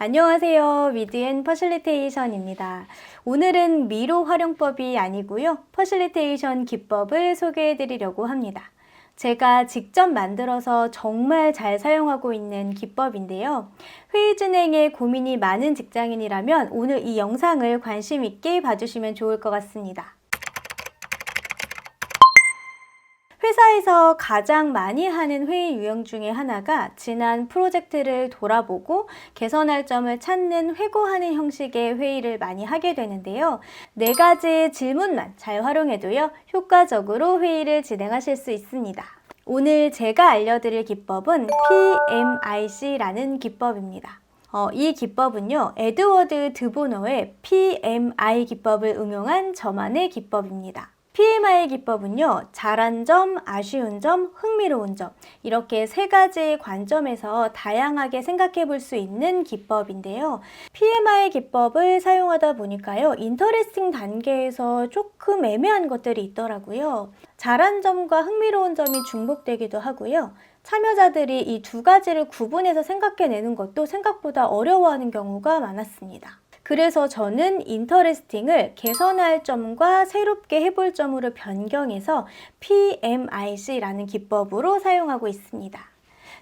안녕하세요. 미드앤 퍼실리테이션입니다. 오늘은 미로 활용법이 아니고요. 퍼실리테이션 기법을 소개해 드리려고 합니다. 제가 직접 만들어서 정말 잘 사용하고 있는 기법인데요. 회의 진행에 고민이 많은 직장인이라면 오늘 이 영상을 관심 있게 봐주시면 좋을 것 같습니다. 회사에서 가장 많이 하는 회의 유형 중에 하나가 지난 프로젝트를 돌아보고 개선할 점을 찾는 회고하는 형식의 회의를 많이 하게 되는데요. 네 가지의 질문만 잘 활용해도요, 효과적으로 회의를 진행하실 수 있습니다. 오늘 제가 알려드릴 기법은 PMIC라는 기법입니다. 어, 이 기법은요, 에드워드 드보너의 PMI 기법을 응용한 저만의 기법입니다. PMI 기법은요, 잘한 점, 아쉬운 점, 흥미로운 점, 이렇게 세 가지 관점에서 다양하게 생각해 볼 수 있는 기법인데요. PMI 기법을 사용하다 보니까요, 인터레스팅 단계에서 조금 애매한 것들이 있더라고요. 잘한 점과 흥미로운 점이 중복되기도 하고요. 참여자들이 이 두 가지를 구분해서 생각해내는 것도 생각보다 어려워하는 경우가 많았습니다. 그래서 저는 인터레스팅을 개선할 점과 새롭게 해볼 점으로 변경해서 PMIC라는 기법으로 사용하고 있습니다.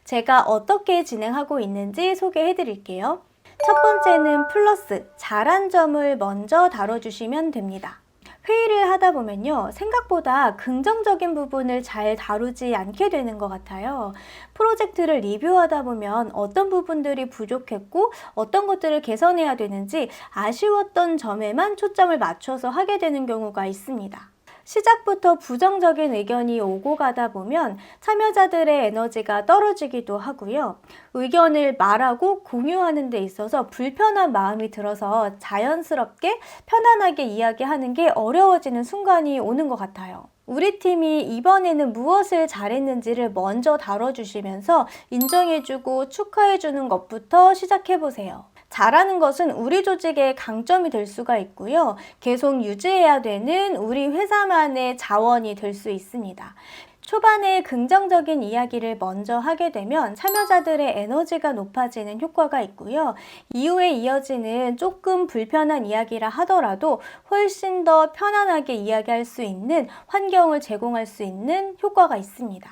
제가 어떻게 진행하고 있는지 소개해 드릴게요. 첫 번째는 플러스, 잘한 점을 먼저 다뤄주시면 됩니다. 회의를 하다 보면요, 생각보다 긍정적인 부분을 잘 다루지 않게 되는 것 같아요. 프로젝트를 리뷰하다 보면 어떤 부분들이 부족했고 어떤 것들을 개선해야 되는지 아쉬웠던 점에만 초점을 맞춰서 하게 되는 경우가 있습니다. 시작부터 부정적인 의견이 오고 가다 보면 참여자들의 에너지가 떨어지기도 하고요. 의견을 말하고 공유하는 데 있어서 불편한 마음이 들어서 자연스럽게 편안하게 이야기하는 게 어려워지는 순간이 오는 것 같아요. 우리 팀이 이번에는 무엇을 잘했는지를 먼저 다뤄주시면서 인정해주고 축하해주는 것부터 시작해보세요. 잘하는 것은 우리 조직의 강점이 될 수가 있고요. 계속 유지해야 되는 우리 회사만의 자원이 될 수 있습니다. 초반에 긍정적인 이야기를 먼저 하게 되면 참여자들의 에너지가 높아지는 효과가 있고요. 이후에 이어지는 조금 불편한 이야기라 하더라도 훨씬 더 편안하게 이야기할 수 있는 환경을 제공할 수 있는 효과가 있습니다.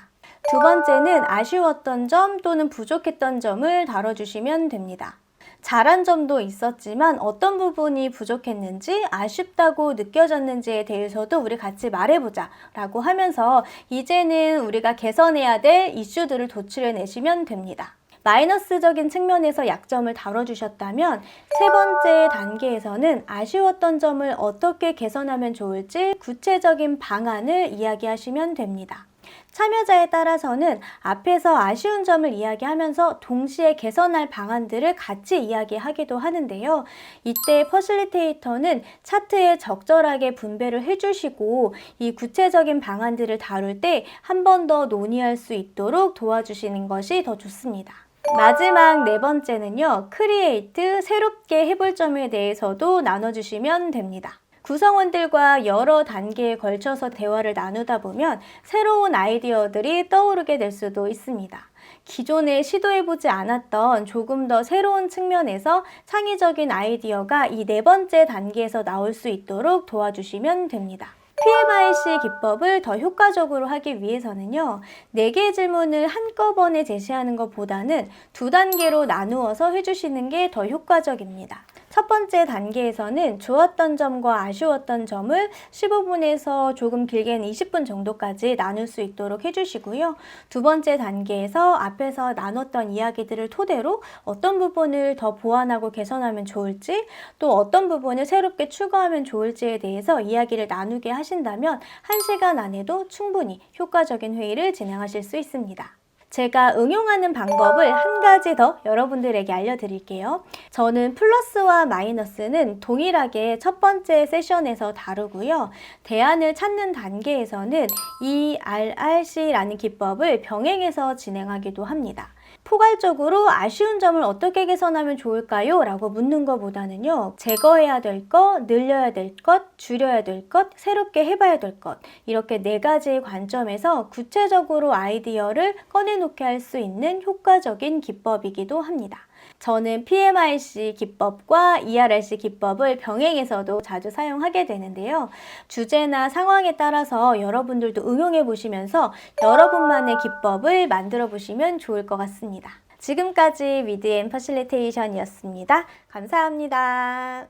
두 번째는 아쉬웠던 점 또는 부족했던 점을 다뤄주시면 됩니다. 잘한 점도 있었지만 어떤 부분이 부족했는지 아쉽다고 느껴졌는지에 대해서도 우리 같이 말해보자 라고 하면서 이제는 우리가 개선해야 될 이슈들을 도출해 내시면 됩니다. 마이너스적인 측면에서 약점을 다뤄주셨다면 세 번째 단계에서는 아쉬웠던 점을 어떻게 개선하면 좋을지 구체적인 방안을 이야기하시면 됩니다. 참여자에 따라서는 앞에서 아쉬운 점을 이야기하면서 동시에 개선할 방안들을 같이 이야기하기도 하는데요. 이때 퍼실리테이터는 차트에 적절하게 분배를 해주시고 이 구체적인 방안들을 다룰 때 한 번 더 논의할 수 있도록 도와주시는 것이 더 좋습니다. 마지막 네 번째는요, 크리에이트, 새롭게 해볼 점에 대해서도 나눠주시면 됩니다. 구성원들과 여러 단계에 걸쳐서 대화를 나누다 보면 새로운 아이디어들이 떠오르게 될 수도 있습니다. 기존에 시도해보지 않았던 조금 더 새로운 측면에서 창의적인 아이디어가 이 네 번째 단계에서 나올 수 있도록 도와주시면 됩니다. PMIC 기법을 더 효과적으로 하기 위해서는요, 4개의 질문을 한꺼번에 제시하는 것보다는 두 단계로 나누어서 해주시는 게 더 효과적입니다. 첫 번째 단계에서는 좋았던 점과 아쉬웠던 점을 15분에서 조금 길게는 20분 정도까지 나눌 수 있도록 해주시고요. 두 번째 단계에서 앞에서 나눴던 이야기들을 토대로 어떤 부분을 더 보완하고 개선하면 좋을지 또 어떤 부분을 새롭게 추가하면 좋을지에 대해서 이야기를 나누게 하신다면 1시간 안에도 충분히 효과적인 회의를 진행하실 수 있습니다. 제가 응용하는 방법을 한 가지 더 여러분들에게 알려드릴게요. 저는 플러스와 마이너스는 동일하게 첫 번째 세션에서 다루고요. 대안을 찾는 단계에서는 ERRC라는 기법을 병행해서 진행하기도 합니다. 포괄적으로 아쉬운 점을 어떻게 개선하면 좋을까요? 라고 묻는 것보다는요. 제거해야 될 것, 늘려야 될 것, 줄여야 될 것, 새롭게 해봐야 될 것. 이렇게 네 가지의 관점에서 구체적으로 아이디어를 꺼내놓게 할 수 있는 효과적인 기법이기도 합니다. 저는 PMIC 기법과 ERIC 기법을 병행해서도 자주 사용하게 되는데요. 주제나 상황에 따라서 여러분들도 응용해 보시면서 여러분만의 기법을 만들어 보시면 좋을 것 같습니다. 지금까지 미드 앤 퍼실리테이션이었습니다. 감사합니다.